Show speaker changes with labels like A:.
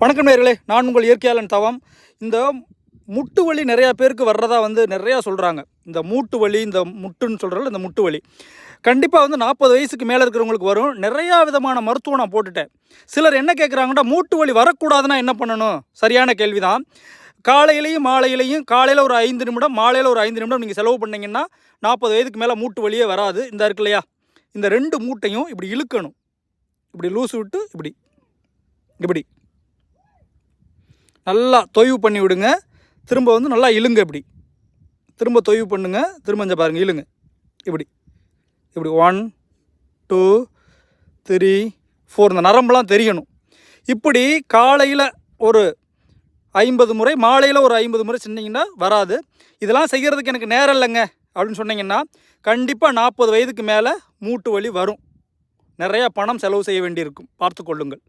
A: வணக்கம் நேர்களே நான் உங்கள் இயற்கையாளன் தவம். இந்த முட்டு வலி நிறையா பேருக்கு வர்றதா வந்து நிறையா சொல்கிறாங்க இந்த மூட்டு வலி இந்த முட்டுன்னு சொல்கிறல இந்த முட்டு வலி கண்டிப்பாக வந்து நாற்பது வயசுக்கு மேலே இருக்கிறவங்களுக்கு வரும். நிறையா விதமான மருத்துவம் நான் போட்டுட்டேன். சிலர் என்ன கேட்குறாங்கன்னா மூட்டு வலி வரக்கூடாதுன்னா என்ன பண்ணணும்? சரியான கேள்வி தான் காலையிலையும் மாலையிலையும் காலையில் ஒரு ஐந்து நிமிடம் மாலையில் ஒரு ஐந்து நிமிடம் நீங்கள் செலவு பண்ணீங்கன்னா நாற்பது வயதுக்கு மேலே மூட்டு வலியே வராது. இந்த இருக்கு இல்லையா? இந்த ரெண்டு மூட்டையும் இப்படி இழுக்கணும். இப்படி லூஸ் விட்டு இப்படி. இப்படி. நல்லா தொய்வு பண்ணி விடுங்க. திரும்ப வந்து நல்லா இழுங்க இப்படி. திரும்ப தொய்வு பண்ணுங்க. திரும்ப இந்த பாருங்கள் இழுங்க. இப்படி. இப்படி ஒன் டூ த்ரீ ஃபோர் இந்த நரம்புலாம் தெரியணும். இப்படி காலையில் ஒரு ஐம்பது முறை மாலையில் ஒரு ஐம்பது முறை செஞ்சீங்கன்னா வராது. இதெல்லாம் செய்கிறதுக்கு எனக்கு நேரம் இல்லைங்க. அப்படின்னு சொன்னீங்கன்னா கண்டிப்பாக நாற்பது வயதுக்கு மேலே மூட்டு வலி வரும். நிறையா பணம் செலவு செய்ய வேண்டியிருக்கும். பார்த்து கொள்ளுங்கள்.